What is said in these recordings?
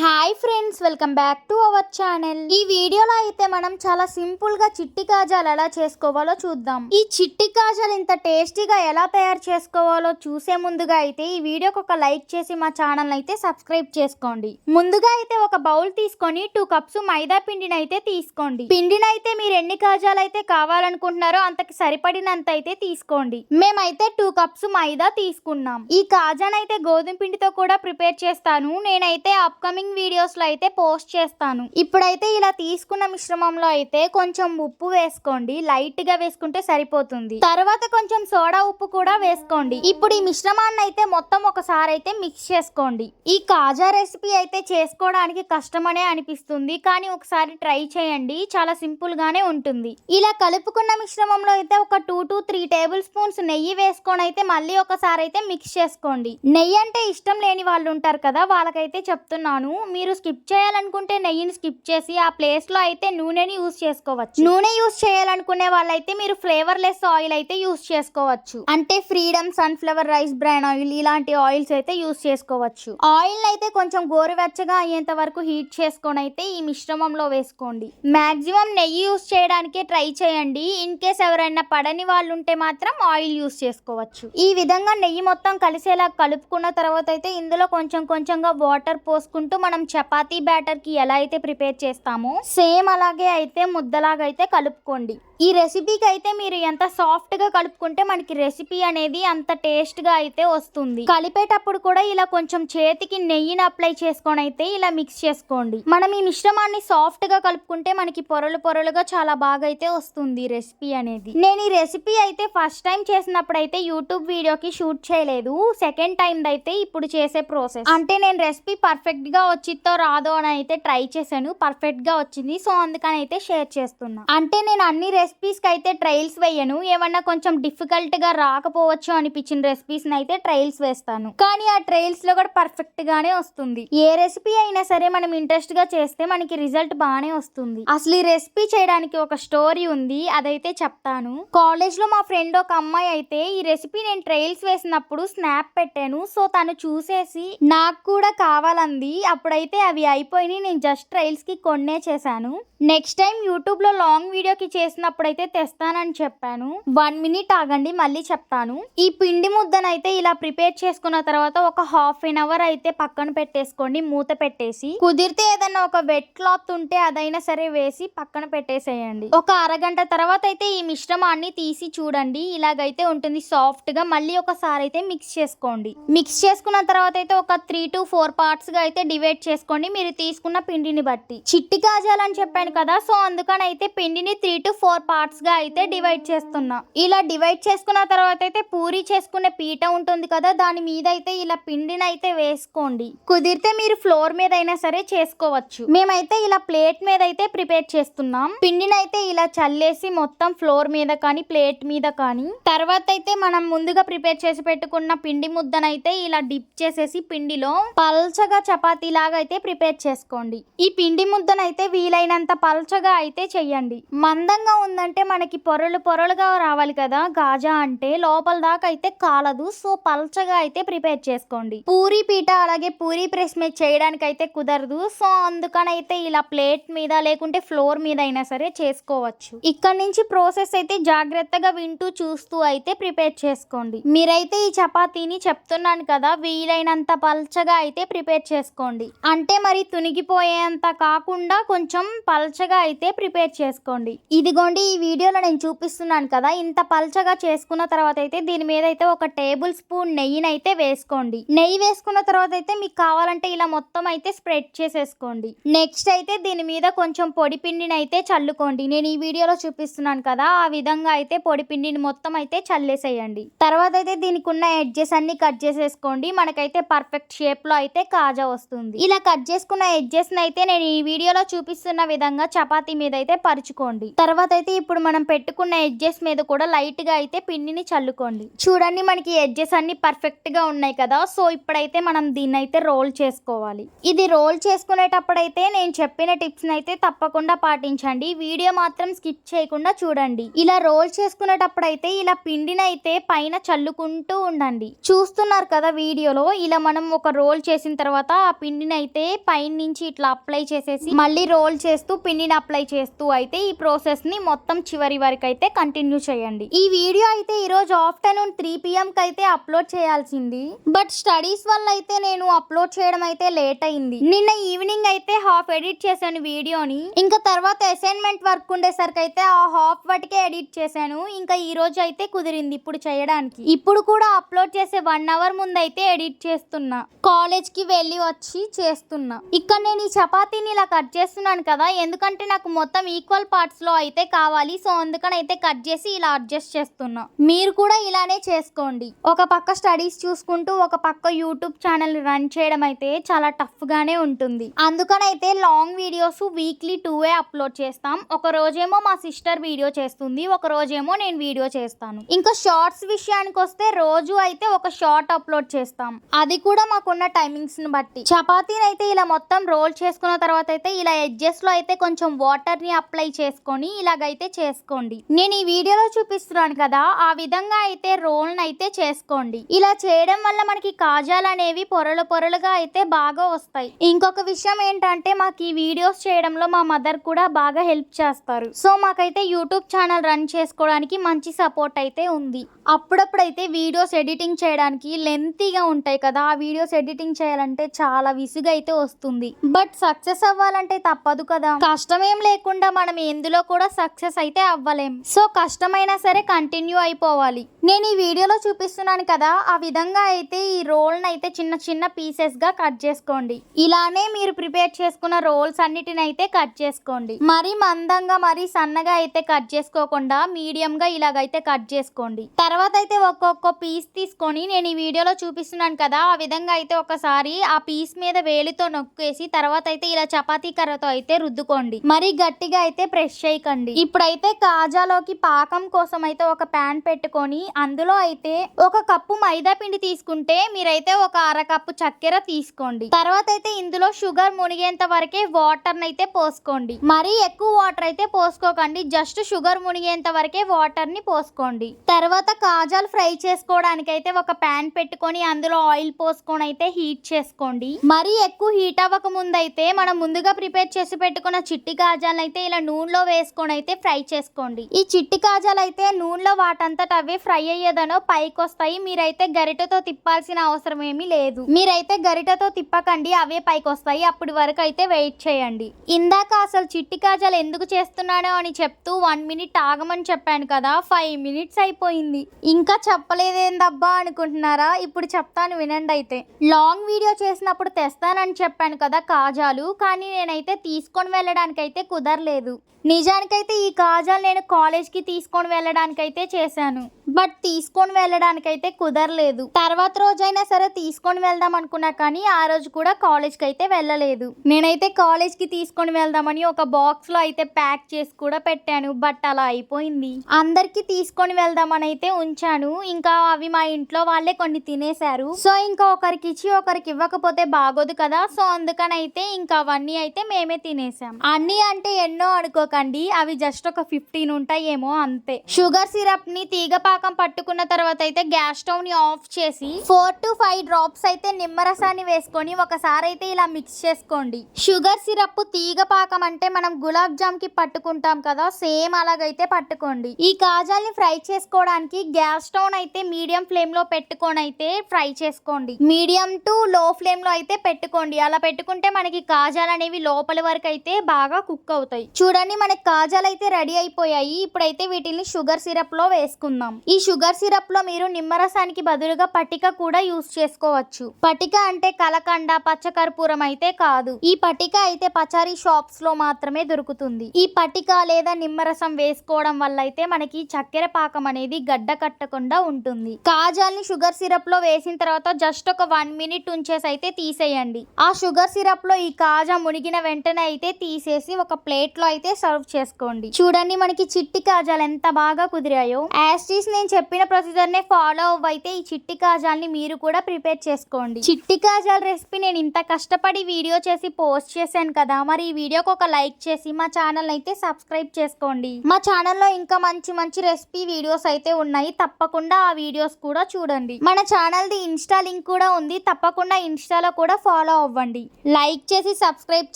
Hi friends welcome back to our channel. ఈ వీడియోలో అయితే మనం చాలా సింపుల్గా చిట్టి కాజాలు ఎలా చేసుకోవాలో చూద్దాం. ఈ చిట్టి కాజాలు ఇంత టేస్టీగా ఎలా తయారు చేసుకోవాలో చూసే ముందుగా అయితే ఈ వీడియోకి ఒక లైక్ చేసి మా ఛానల్ అయితే సబ్స్క్రైబ్ చేసుకోండి. ముందుగా అయితే ఒక బౌల్ తీసుకొని టూ కప్స్ మైదా పిండిని అయితే తీసుకోండి. పిండిని అయితే మీరు ఎన్ని కాజాలు అయితే కావాలనుకుంటున్నారో అంతకి సరిపడినంత అయితే తీసుకోండి. మేమైతే టూ కప్స్ మైదా తీసుకున్నాం. ఈ కాజానైతే గోధుమ పిండితో కూడా ప్రిపేర్ చేస్తాను. నేనైతే అప్కమింగ్ వీడియోస్లో అయితే పోస్ట్ చేస్తాను. ఇప్పుడైతే ఇలా తీసుకున్న మిశ్రమంలో అయితే కొంచెం ఉప్పు వేసుకోండి. లైట్గా వేసుకుంటే సరిపోతుంది. తర్వాత కొంచెం సోడా ఉప్పు కూడా వేసుకోండి. ఇప్పుడు ఈ మిశ్రమాన్ని అయితే మొత్తం ఒకసారి అయితే మిక్స్ చేసుకోండి. ఈ కాజా రెసిపీ అయితే చేసుకోవడానికి కష్టమనే అనిపిస్తుంది. కానీ ఒకసారి ట్రై చేయండి. చాలా సింపుల్ గానే ఉంటుంది. ఇలా కలుపుకున్న మిశ్రమంలో అయితే ఒక two to three tablespoons నెయ్యి వేసుకొని అయితే మళ్ళీ ఒకసారి అయితే మిక్స్ చేసుకోండి. నెయ్యి అంటే ఇష్టం లేని వాళ్ళు ఉంటారు కదా వాళ్ళకైతే చెప్తున్నాను. మీరు స్కిప్ చేయాలనుకుంటే నెయ్యిని స్కిప్ చేసి ఆ ప్లేస్లో అయితే నూనెని యూస్ చేసుకోవచ్చు. నూనె యూస్ చేయాలనుకునే వాళ్ళైతే మీరు ఫ్లేవర్ లెస్ ఆయిల్ అయితే యూస్ చేసుకోవచ్చు. అంటే Freedom sunflower rice brand oil ఇలాంటి ఆయిల్స్ అయితే యూస్ చేసుకోవచ్చు. ఆయిల్ అయితే కొంచెం గోరువెచ్చగా అయ్యేంత వరకు హీట్ చేసుకొని అయితే ఈ మిశ్రమంలో వేసుకోండి. మాక్సిమం నెయ్యి యూస్ చేయడానికే ట్రై చేయండి. ఇన్ కేస్ ఎవరైనా పడని వాళ్ళు ఉంటే మాత్రం ఆయిల్ యూస్ చేసుకోవచ్చు. ఈ విధంగా నెయ్యి మొత్తం కలిసేలా కలుపుకున్న తర్వాత అయితే ఇందులో కొంచెం కొంచెంగా వాటర్ పోసుకుంటూ మనం చపాతీ బ్యాటర్కి ఎలా అయితే ప్రిపేర్ చేస్తామో సేమ్ అలాగే అయితే ముద్దలాగా అయితే కలుపుకోండి. ఈ రెసిపీకి అయితే మీరు ఎంత సాఫ్ట్గా కలుపుకుంటే మనకి రెసిపీ అనేది అంత టేస్ట్గా అయితే వస్తుంది. కలిపేటప్పుడు కూడా ఇలా కొంచెం చేతికి నెయ్యిని అప్లై చేసుకొని అయితే ఇలా మిక్స్ చేసుకోండి. మనం ఈ మిశ్రమాన్ని సాఫ్ట్గా కలుపుకుంటే మనకి పొరలు పొరలుగా చాలా బాగా అయితే వస్తుంది రెసిపీ అనేది. నేను ఈ రెసిపీ అయితే ఫస్ట్ టైం చేసినప్పుడు అయితే యూట్యూబ్ వీడియోకి షూట్ చేయలేదు. సెకండ్ టైం అయితే ఇప్పుడు చేసే ప్రాసెస్. అంటే నేను రెసిపీ పర్ఫెక్ట్గా వచ్చిద్దో రాదో అని అయితే ట్రై చేశాను. పర్ఫెక్ట్గా వచ్చింది. సో అందుకని అయితే షేర్ చేస్తున్నా. అంటే నేను అన్ని రెసిపీస్కి అయితే ట్రయల్స్ వేయను. ఏమన్నా కొంచెం డిఫికల్ట్గా రాకపోవచ్చు అనిపించిన రెసిపీస్ అయితే ట్రయల్స్ వేస్తాను. కానీ ఆ ట్రయల్స్లో కూడా పర్ఫెక్ట్ గానే వస్తుంది. ఏ రెసిపీ అయినా సరే మనం ఇంట్రెస్ట్గా చేస్తే మనకి రిజల్ట్ బాగానే వస్తుంది. అసలు ఈ రెసిపీ చేయడానికి ఒక స్టోరీ ఉంది. అదైతే చెప్తాను. కాలేజ్లో మా ఫ్రెండ్ ఒక అమ్మాయి అయితే ఈ రెసిపీ నేను ట్రయల్స్ వేసినప్పుడు స్నాప్ పెట్టాను. సో తను చూసేసి నాకు కూడా కావాలంది. అప్పుడైతే అవి అయిపోయినాయి. నేను జస్ట్ ట్రయల్స్కి కొన్నే చేశాను. నెక్స్ట్ టైం యూట్యూబ్లో లాంగ్ వీడియోకి చేసినప్పుడైతే తెస్తానని చెప్పాను. వన్ మినిట్ ఆగండి మళ్ళీ చెప్తాను. ఈ పిండి ముద్దనైతే ఇలా ప్రిపేర్ చేసుకున్న తర్వాత ఒక హాఫ్ అన్ అవర్ అయితే పక్కన పెట్టేసుకోండి మూత పెట్టేసి. కుదిరితే ఏదైనా ఒక వెట్ క్లాత్ ఉంటే అదైనా సరే వేసి పక్కన పెట్టేసేయండి. ఒక అరగంట తర్వాత అయితే ఈ మిశ్రమాన్ని తీసి చూడండి. ఇలాగైతే ఉంటుంది సాఫ్ట్గా మళ్ళీ ఒకసారి అయితే మిక్స్ చేసుకోండి. మిక్స్ చేసుకున్న తర్వాత అయితే ఒక త్రీ టు ఫోర్ పార్ట్స్గా అయితే డివైడ్ చేసుకోండి మీరు తీసుకున్న పిండిని బట్టి. చిట్టి కాజాలని చెప్పాను కదా సో అందుకని అయితే పిండిని త్రీ టు ఫోర్ పార్ట్స్గా అయితే డివైడ్ చేస్తున్నా. ఇలా డివైడ్ చేసుకున్న తర్వాత అయితే పూరి చేసుకునే పీట ఉంటుంది కదా దాని మీద అయితే ఇలా పిండిని అయితే వేసుకోండి. కుదిరితే మీరు ఫ్లోర్ మీద అయినా సరే చేసుకోవచ్చు. మేమైతే ఇలా ప్లేట్ మీద అయితే ప్రిపేర్ చేస్తున్నాం. పిండిని అయితే ఇలా చల్లేసి మొత్తం ఫ్లోర్ మీద కానీ ప్లేట్ మీద కానీ. తర్వాత అయితే మనం ముందుగా ప్రిపేర్ చేసి పెట్టుకున్న పిండి ముద్దనైతే ఇలా డిప్ చేసేసి పిండిలో పల్చగా చపాతీ లాగా అయితే ప్రిపేర్ చేసుకోండి. ఈ పిండి ముద్దనైతే వీలైనంత పలచగా అయితే చెయ్యండి. మందంగా ఉందంటే మనకి పొరలు పొరలుగా రావాలి కదా. గాజా అంటే లోపల దాకా అయితే కాలదు. సో పల్చగా అయితే ప్రిపేర్ చేసుకోండి. పూరి పీట అలాగే పూరి ప్రెస్ మీద చేయడానికి అయితే కుదరదు. సో అందుకనైతే ఇలా ప్లేట్ మీద లేకుంటే ఫ్లోర్ మీద అయినా సరే చేసుకోవచ్చు. ఇక్కడ నుంచి ప్రాసెస్ అయితే జాగ్రత్తగా వింటూ చూస్తూ అయితే ప్రిపేర్ చేసుకోండి. మీరైతే ఈ చపాతీని చెప్తున్నాను కదా. వీలైనంత పల్చగా అయితే ప్రిపేర్ చేసుకోండి. అంటే మరి తునిగిపోయేంత కాకుండా కొంచెం పల్చగా అయితే ప్రిపేర్ చేసుకోండి. ఇదిగోండి ఈ వీడియోలో నేను చూపిస్తున్నాను కదా ఇంత పల్చగా చేసుకున్న తర్వాత అయితే దీని మీద అయితే ఒక టేబుల్ స్పూన్ నెయ్యిని అయితే వేసుకోండి. నెయ్యి వేసుకున్న తర్వాత అయితే మీకు కావాలంటే ఇలా మొత్తం అయితే స్ప్రెడ్ చేసేసుకోండి. నెక్స్ట్ అయితే దీని మీద కొంచెం పొడి పిండిని అయితే చల్లుకోండి. నేను ఈ వీడియోలో చూపిస్తున్నాను కదా ఆ విధంగా అయితే పొడి పిండిని మొత్తం అయితే చల్లేసేయండి. తర్వాత అయితే దీనికి ఉన్న ఎడ్జెస్ అన్ని కట్ చేసేసుకోండి. మనకైతే పర్ఫెక్ట్ షేప్లో అయితే కాజా వస్తుంది. ఇలా కట్ చేసుకున్న ఎడ్జెస్ అయితే నేను ఈ వీడియోలో చూపిస్తున్న విధంగా చపాతీ మీద అయితే పరుచుకోండి. తర్వాత అయితే ఇప్పుడు మనం పెట్టుకున్న ఎడ్జెస్ మీద కూడా లైట్గా అయితే పిండిని చల్లుకోండి. చూడండి మనకి ఎడ్జెస్ అన్ని పర్ఫెక్ట్గా ఉన్నాయి కదా సో ఇప్పుడైతే మనం దీన్ని అయితే రోల్ చేసుకోవాలి. ఇది రోల్ చేసుకునేటప్పుడైతే నేను చెప్పిన టిప్స్ అయితే తప్పకుండా పాటించండి. వీడియో మాత్రం స్కిప్ చేయకుండా చూడండి. ఇలా రోల్ చేసుకునేటప్పుడు అయితే ఇలా పిండిని అయితే పైన చల్లుకుంటూ ఉండండి. చూస్తున్నారు కదా వీడియోలో ఇలా మనం ఒక రోల్ చేసిన తర్వాత ఆ పిండిని అయితే పైన నుంచి ఇట్లా అప్లై చేసేసి మళ్ళీ రోల్ చేస్తూ పిండిని అప్లై చేస్తూ అయితే ఈ ప్రాసెస్ని మొత్తం చివరి వరకు అయితే కంటిన్యూ చేయండి. ఈ వీడియో అయితే ఈ రోజు ఆఫ్టర్నూన్ త్రీ పిఎం కి అయితే అప్లోడ్ చేయాల్సింది. బట్ స్టడీస్ వల్ల అయితే నేను అప్లోడ్ చేయడం అయితే లేట్ అయింది. నిన్న ఈవినింగ్ అయితే హాఫ్ ఎడిట్ చేశాను వీడియోని. ఇంకా తర్వాత అసైన్మెంట్ వర్క్ ఉండేసరికి అయితే ఆ హాఫ్ వాటికే ఎడిట్ చేశాను. ఇంకా ఈ రోజు అయితే కుదిరింది ఇప్పుడు చేయడానికి. ఇప్పుడు కూడా అప్లోడ్ చేసే వన్ అవర్ ముందు అయితే ఎడిట్ చేస్తున్నా. కాలేజ్కి వెళ్ళి వచ్చి చేస్తున్నా. ఇక్కడ నేను ఈ చపాతీని ఇలా కట్ చేస్తున్నాను కదా ఎందుకంటే నాకు మొత్తం ఈక్వల్ పార్ట్స్లో అయితే కావాలి. సో అందుకని అయితే కట్ చేసి ఇలా అడ్జస్ట్ చేస్తున్నా. మీరు కూడా ఇలానే చేసుకోండి. ఒక పక్క స్టడీస్ చూసుకుంటూ ఒక పక్క యూట్యూబ్ ఛానల్ రన్ చేయడం అయితే చాలా టఫ్గానే ఉంటుంది. అందుకనైతే long videos weekly two upload చేస్తాం. ఒక రోజేమో మా సిస్టర్ వీడియో చేస్తుంది ఒక రోజేమో నేను వీడియో చేస్తాను. ఇంకా షార్ట్స్ విషయానికి వస్తే రోజు అయితే ఒక షార్ట్ అప్లోడ్ చేస్తాం. అది కూడా మాకున్న టైమింగ్స్ని బట్టి. చపాతీని అయితే ఇలా మొత్తం రోల్ చేసుకున్న తర్వాత అయితే ఇలా ఎడ్జెస్ట్లో అయితే కొంచెం వాటర్ని అప్లై చేసుకొని ఇలాగైతే చేసుకోండి. నేను ఈ వీడియోలో చూపిస్తున్నాను కదా ఆ విధంగా అయితే రోల్ని అయితే చేసుకోండి. ఇలా చేయడం వల్ల మనకి కాజాలు అనేవి పొరలు పొరలుగా అయితే బాగా వస్తాయి. ఇంకొక విషయం ఏంటంటే మాకు ఈ వీడియోస్ చేయడంలో మా మదర్ కూడా బాగా హెల్ప్ చేస్తారు. సో మాకైతే యూట్యూబ్ ఛానల్ రన్ చేసుకోవడానికి మంచి సపోర్ట్ అయితే ఉంది. అప్పుడప్పుడు అయితే వీడియోస్ ఎడిటింగ్ చేయడానికి లెంతీగా ఉంటాయి కదా ఆ వీడియోస్ ఎడిటింగ్ చేయాలంటే చాలా విసుగైతే అయితే వస్తుంది. బట్ సక్సెస్ అవ్వాలంటే తప్పదు కదా. కష్టమేం లేకుండా మనం ఎందులో కూడా సక్సెస్ అయితే అవ్వలేం. సో కష్టమైనా సరే కంటిన్యూ అయిపోవాలి. నేను ఈ వీడియోలో చూపిస్తున్నాను కదా ఆ విధంగా అయితే ఈ రోల్ అయితే చిన్న చిన్న పీసెస్గా కట్ చేసుకోండి. ఇలానే మీరు ప్రిపేర్ చేసుకున్న రోల్స్ అన్నిటిని అయితే కట్ చేసుకోండి. మరీ మందంగా మరీ సన్నగా అయితే కట్ చేసుకోకుండా మీడియం గా ఇలాగైతే కట్ చేసుకోండి. తర్వాత అయితే ఒక్కొక్క పీస్ తీసుకొని నేను ఈ వీడియోలో చూపిస్తున్నాను కదా ఆ విధంగా అయితే ఒకసారి ఆ పీస్ మీద వేలితో నొక్కేసి తర్వాత అయితే ఇలా చపాతీ కర్రతో అయితే రుద్దుకోండి. మరి గట్టిగా అయితే ప్రెస్ చేయకండి. ఇప్పుడైతే కాజాలోకి పాకం కోసం అయితే ఒక ప్యాన్ పెట్టుకొని అందులో అయితే ఒక కప్పు మైదా పిండి తీసుకుంటే మీరైతే ఒక అర కప్పు చక్కెర తీసుకోండి. తర్వాత అయితే ఇందులో షుగర్ మునిగేంత వరకే వాటర్ అయితే పోసుకోండి. మరీ ఎక్కువ వాటర్ అయితే పోసుకోకండి. జస్ట్ షుగర్ మునిగేంత వరకే వాటర్ని పోసుకోండి. తర్వాత కాజాలు ఫ్రై చేసుకోవడానికి అయితే ఒక ప్యాన్ పెట్టుకొని అందులో ఆయిల్ పోసుకొని అయితే హీట్ చేసుకోండి. మరి ఎక్కువ హీట్ అవ్వక ముందైతే మనం ముందుగా ప్రిపేర్ చేసి పెట్టుకున్న చిట్టి కాజాలను అయితే ఇలా నూనెలో వేసుకొని అయితే ఫ్రై చేసుకోండి. ఈ చిట్టి కాజాలు అయితే నూనెలో వాటంతట అవే ఫ్రై అయ్యేదనో పైకి వస్తాయి మీరైతే గరిటతో తిప్పాల్సిన అవసరం ఏమీ లేదు. మీరైతే గరిటతో తిప్పకండి అవే పైకి వస్తాయి అప్పటి వరకు అయితే వెయిట్ చేయండి. ఇందాక అసలు చిట్టి కాజాలు ఎందుకు చేస్తున్నాడో అని చెప్తూ వన్ మినిట్ ఆగమని చెప్పాను కదా ఫైవ్ మినిట్స్ అయిపోయింది. ఇంకా చెప్పలేదేందబ్బా అనుకుంటున్నారా? ఇప్పుడు చెప్తాను వినండి అయితే. లాంగ్ వీడియో చేసినప్పుడు తెస్తానని చెప్పాను కదా కాజాలు కానీ నేనైతే తీసుకొని వెళ్ళడానికి అయితే కుదరలేదు. నిజానికైతే ఈ కాజాలు నేను కాలేజ్కి తీసుకొని వెళ్ళడానికైతే చేశాను. బట్ తీసుకొని వెళ్ళడానికి అయితే కుదరలేదు. తర్వాత రోజైనా సరే తీసుకొని వెళ్దాం అనుకున్నా కానీ ఆ రోజు కూడా కాలేజ్కి అయితే వెళ్ళలేదు. నేనైతే కాలేజ్కి తీసుకొని వెళ్దామని ఒక బాక్స్లో అయితే ప్యాక్ చేసి కూడా పెట్టాను. బట్ అలా అయిపోయింది. అందరికి తీసుకొని వెళ్దామని అయితే ఉంచాను. ఇంకా అవి మా ఇంట్లో వాళ్ళే కొన్ని తినేశారు. సో ఇంకా ఒకరికి ఇచ్చి ఒకరికి ఇవ్వకపోతే బాగోదు కదా. సో అందుకని అయితే ఇంకా అవన్నీ అయితే మేమే తినేసాం అన్నీ అంటే ఎన్నో అనుకో అనుకోకండి అవి జస్ట్ ఒక ఫిఫ్టీన్ ఉంటాయేమో అంతే. షుగర్ సిరప్ని తీగ పాకం పట్టుకున్న తర్వాత అయితే గ్యాస్ స్టవ్ని ఆఫ్ చేసి ఫోర్ టు ఫైవ్ డ్రాప్స్ అయితే నిమ్మరసాన్ని వేసుకొని ఒకసారి అయితే ఇలా మిక్స్ చేసుకోండి. షుగర్ సిరప్ తీగ పాకం అంటే మనం గులాబ్ జామ్కి పట్టుకుంటాం కదా సేమ్ అలాగైతే పట్టుకోండి. ఈ కాజాల్ని ఫ్రై చేసుకోవడానికి గ్యాస్ స్టవ్ అయితే మీడియం ఫ్లేమ్లో పెట్టుకొని అయితే ఫ్రై చేసుకోండి. మీడియం టు లో ఫ్లేమ్లో అయితే పెట్టుకోండి. అలా పెట్టుకుంటే మనకి కాజాలు అనేవి లోపల వరకు అయితే బాగా కుక్ అవుతాయి. చూడండి మనకి కాజాలు అయితే రెడీ అయిపోయాయి. ఇప్పుడైతే వీటిని షుగర్ సిరప్లో వేసుకుందాం. ఈ షుగర్ సిరప్లో మీరు నిమ్మరసానికి బదులుగా పటిక కూడా యూస్ చేసుకోవచ్చు. పటిక అంటే కలకండ పచ్చకర్పూరం అయితే కాదు. ఈ పటిక అయితే పచారీ షాప్స్లో మాత్రమే దొరుకుతుంది. ఈ పటిక లేదా నిమ్మరసం వేసుకోవడం వల్ల అయితే మనకి చక్కెర పాకం అనేది గడ్డ కట్టకుండా ఉంటుంది. కాజాల్ని షుగర్ సిరప్లో వేసిన తర్వాత జస్ట్ ఒక వన్ మినిట్ ఉంచేసి అయితే తీసేయండి. ఆ షుగర్ సిరప్లో ఈ కాజా మునిగిన వెంటనే అయితే తీసేసి ఒక ప్లేట్లో అయితే సర్వ్ చేసుకోండి. చూడండి మనకి చిట్టి కాజాలు ఎంత బాగా కుదిరాయో. యాస్టీస్ నేను చెప్పిన ప్రొసీజర్ ఫాలో అవ్వైతే ఈ చిట్టి కాజాల్ని మీరు కూడా ప్రిపేర్ చేసుకోండి. చిట్టి కాజాల రెసిపీ నేను ఇంత కష్టపడి వీడియో చేసి పోస్ట్ చేశాను కదా మరి ఈ వీడియోకి ఒక లైక్ చేసి మా ఛానల్ అయితే సబ్స్క్రైబ్ చేసుకోండి. మా ఛానల్లో ఇంకా మంచి మంచి రెసిపీ వీడియోస్ అయితే ఉన్నాయి తప్పకుండా ఆ వీడియోస్ కూడా చూడండి. మన ఛానల్ ది ఇన్స్టా లింక్ కూడా ఉంది తప్పకుండా ఇన్స్టాలో కూడా ఫాలో అవ్వండి. లైక్ చేసి సబ్స్క్రైబ్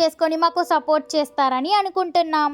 చేసుకొని మాకు సపోర్ట్ చేస్తారని అనుకుంటున్నాం.